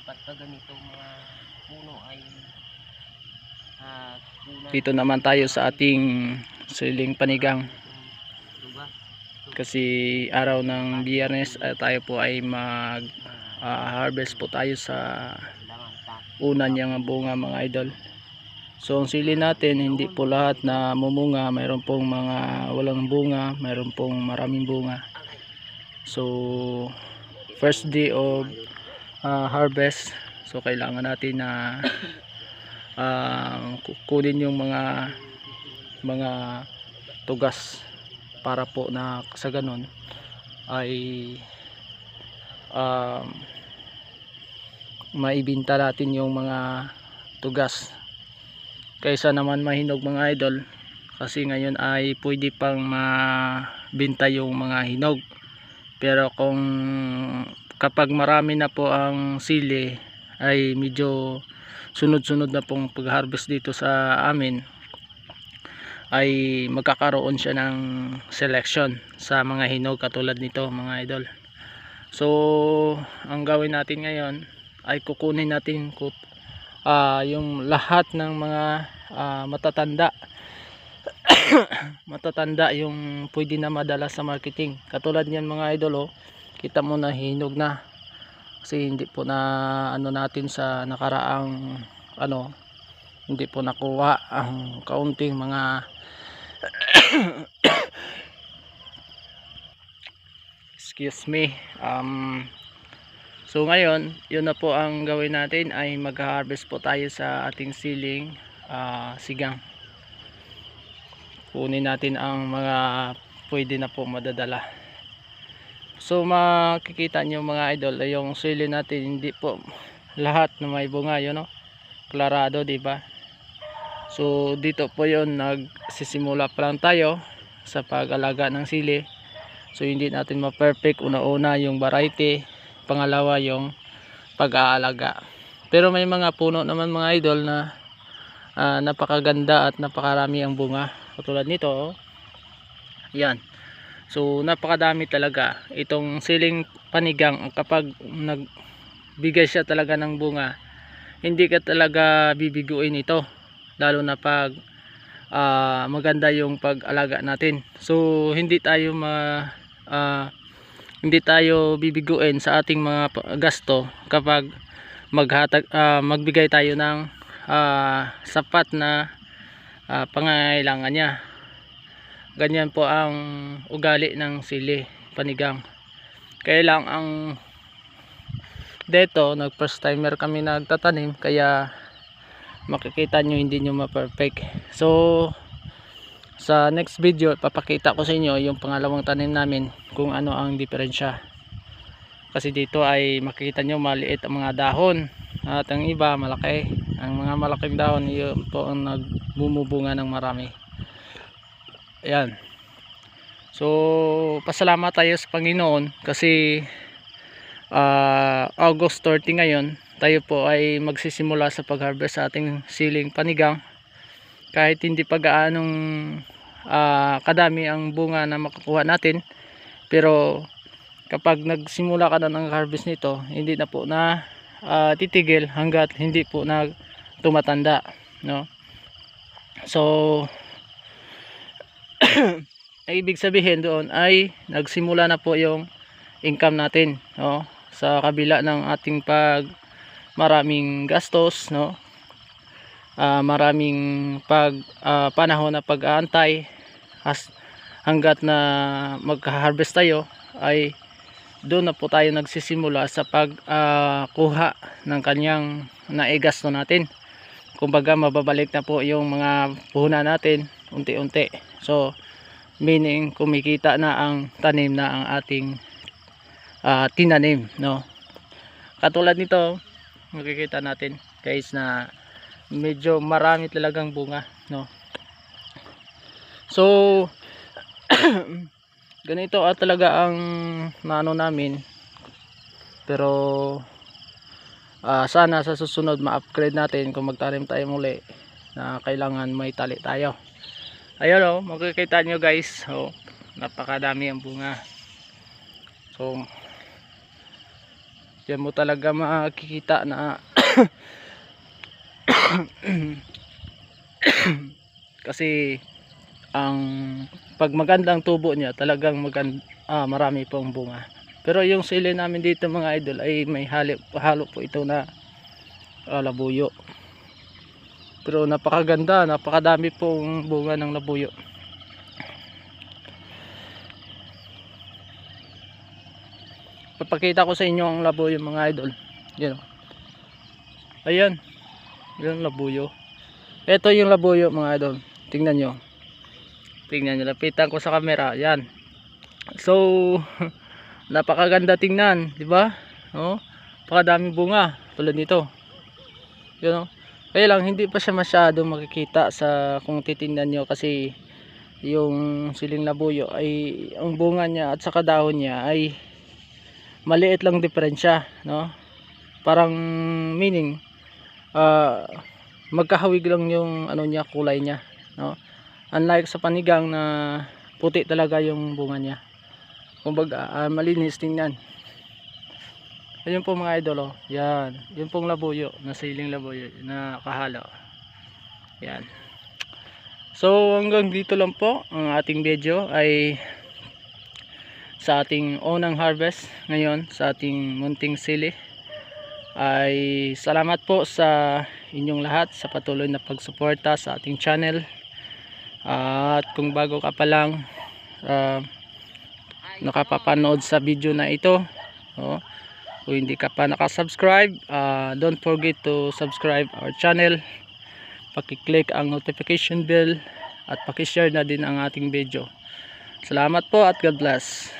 dapat pag ganito mga puno ay kulang Dito naman tayo sa ating siling panigang lugar kasi araw ng biyernes at tayo po ay mag ah, harvest po tayo sa una niyang bunga mga idol. So ang sili natin hindi po lahat na mumunga, mayroon pong mga walang bunga, mayroon pong maraming bunga. So first day of ah, harvest, so kailangan natin na ku- kunin yung mga mga tugas para po na sa ganun ay um, maibinta natin yung mga tugas. Kaysa naman mahinog mga idol kasi ngayon ay pwede pang mabinta yung mga hinog. Pero kung kapag marami na po ang sili ay medyo sunod-sunod na pong pag-harvest dito sa amin ay magkakaroon siya ng selection sa mga hinog katulad nito mga idol. So ang gawin natin ngayon ay kukunin natin ah, yung lahat ng mga ah, matatanda. Matatanda yung pwede na madala sa marketing. Katulad niyan mga idol oh, kita mo na hinog na. Kasi hindi po na ano natin sa nakaraang ano hindi po nakuha ang kaunting mga excuse me. Um, so ngayon yun na po ang gawin natin ay mag-harvest po tayo sa ating siling ah, sigang. Kunin natin ang mga pwede na po madadala so makikita nyo mga idol yung sili natin hindi po lahat na may bunga yun no? Klarado di ba? So dito po yon nagsisimula pa lang tayo sa pag-alaga ng sili. So hindi natin ma-perfect. Una-una yung variety. Pangalawa yung pag-aalaga. Pero may mga puno naman mga idol na ah, napakaganda at napakarami ang bunga. Katulad nito oh. yan so napakadami talaga itong siling panigang kapag nagbigay siya talaga ng bunga hindi ka talaga bibiguin ito lalo na pag ah, maganda yung pag-alaga natin. So hindi tayo ma ah, hindi tayo bibiguin sa ating mga gasto kapag maghatag ah, magbigay tayo ng ah, sapat na ah, pangangailangan niya ganyan po ang ugali ng sili panigang. Kaya lang ang dito nag first timer kami nagtatanim kaya makikita nyo hindi nyo ma-perfect. So sa next video papakita ko sa inyo yung pangalawang tanim namin kung ano ang diferensya. Kasi dito ay makikita nyo maliit ang mga dahon at ang iba malaki. Ang mga malaking dahon yun po ang nagbumubunga ng marami ayan. So pasalamat tayo sa Panginoon kasi ah, August 30 ngayon tayo po ay magsisimula sa pag-harvest sa ating siling panigang. Kahit hindi pa gaanong ah, kadami ang bunga na makukuha natin pero kapag nagsimula ka na ng harvest nito hindi na po na ah, titigil hanggat hindi po na tumatanda no? So ang ibig sabihin doon ay nagsimula na po yung income natin no? Sa kabila ng ating pag maraming gastos no? Ah, maraming pag ah, panahon na pag-aantay. Hanggat na magha-harvest tayo ay doon na po tayo nagsisimula sa pagkuha ng kanyang naigasto natin. Kumbaga mababalik na po yung mga puhunan natin unti-unti so meaning kumikita na ang tanim na ang ating ah, tinanim no? Katulad nito makikita natin guys na medyo marami talagang bunga no? So ganito at talaga ang naano namin. Pero ah, sana sa susunod ma-upgrade natin kung magtanim tayo muli na kailangan may tali tayo ayun oh makikita nyo guys. Oh, napakadami ang bunga. So Yan mo talaga makikita na kasi ang pag magandang tubo niya talagang magand ah, marami pong bunga. Pero yung sili namin dito mga idol ay may halo po ito na ah, labuyo pero napakaganda napakadami pong bunga ng labuyo papakita ko sa inyo ang labuyo mga idol. Yan o. ayan. Yan labuyo. Ito yung labuyo mga idol. Tingnan nyo. Tingnan nyo lapitan ko sa camera. Yan. So napakaganda tingnan di ba? Oh napakadaming bunga tulad nito. Yun oh kaya lang hindi pa siya masyado makikita sa kung titingnan nyo kasi yung siling labuyo ay ang bunga niya at saka dahon niya ay maliit lang diferensya no? Parang meaning ah magkahawig lang yung ano niya kulay niya no? Unlike sa panigang na puti talaga yung bunga niya. Kumbaga ah, malinis tingnan ayun po mga idol oh. yan. Yun pong labuyo na siling labuyo na kahalo. Yan. So hanggang dito lang po ang ating video ay sa ating unang harvest ngayon sa ating munting sili. Ay salamat po sa inyong lahat sa patuloy na pagsuporta sa ating channel. At kung bago ka pa lang ah, nakapapanood sa video na ito oh, kung hindi ka pa nakasubscribe ah, don't forget to subscribe our channel. Pakiclick ang notification bell at pakishare na din ang ating video. Salamat po at God bless